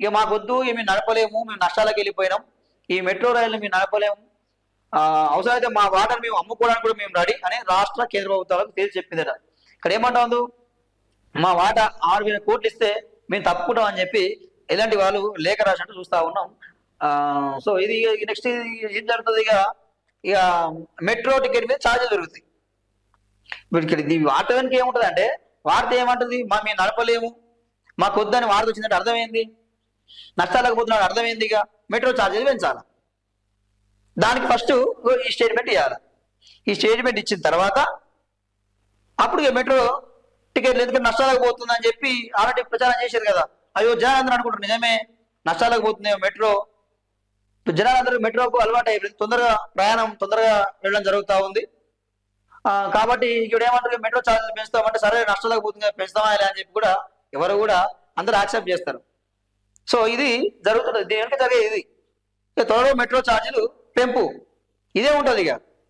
ఇక మాకొద్దు ఇవి నడపలేము మేము నష్టాలకు వెళ్ళిపోయినాం. ఈ మెట్రో రైలు మేము నడపలేము. అవసరమైతే మా వాటర్ మేము అమ్ముకోవడానికి కూడా మేము రెడీ అని రాష్ట్ర కేంద్ర ప్రభుత్వాలకు తేల్చి చెప్పిందట ఇక్కడ ఏమంటావు మా వాట ఆరు వేల కోట్లు ఇస్తే మేము తప్పుకుంటాం అని చెప్పి ఇలాంటి వాళ్ళు లేఖ రాసినట్టు చూస్తా ఉన్నాం. సో ఇది నెక్స్ట్ ఏం జరుగుతుంది ఇక? ఇక మెట్రో టికెట్ మీద ఛార్జీలు దొరుకుతాయి ఇప్పుడు ఇక్కడ ఈ వార్త వెనక ఏముంటుంది అంటే వార్త ఏమంటుంది? మా మేము నడపలేము. మాకు వద్దని వార్త వచ్చిందంటే అర్థమైంది. నష్టాలకు పోతున్నాడు అర్థమైంది ఇక మెట్రో ఛార్జీలు పెంచాలి? దానికి ఫస్ట్ ఈ స్టేట్మెంట్ ఇవ్వాలి ఈ స్టేట్మెంట్ ఇచ్చిన తర్వాత అప్పుడు మెట్రో టికెట్లు ఎందుకంటే నష్టాలకు పోతుందని అని చెప్పి ఆల్రెడీ ప్రచారం చేశారు కదా. అయ్యో జనాలందరూ అనుకుంటారు నిజమే నష్టాలకు పోతుంది మెట్రో. జనాలందరూ మెట్రోకు అలవాటు అయిపోయింది. తొందరగా ప్రయాణం తొందరగా వెళ్ళడం జరుగుతూ ఉంది. కాబట్టి ఇక్కడ ఏమంటారు మెట్రో ఛార్జీలు పెంచుతామంటే సరే నష్టాలకు పోతుంది పెంచుతామా అని చెప్పి కూడా ఎవరు కూడా అందరూ యాక్సెప్ట్ చేస్తారు. సో ఇది జరుగుతుంది దీని వెనుక జరిగే ఇది. ఇక త్వరలో మెట్రో ఛార్జీలు పెంపు. ఇదే ఉంటుంది ఇక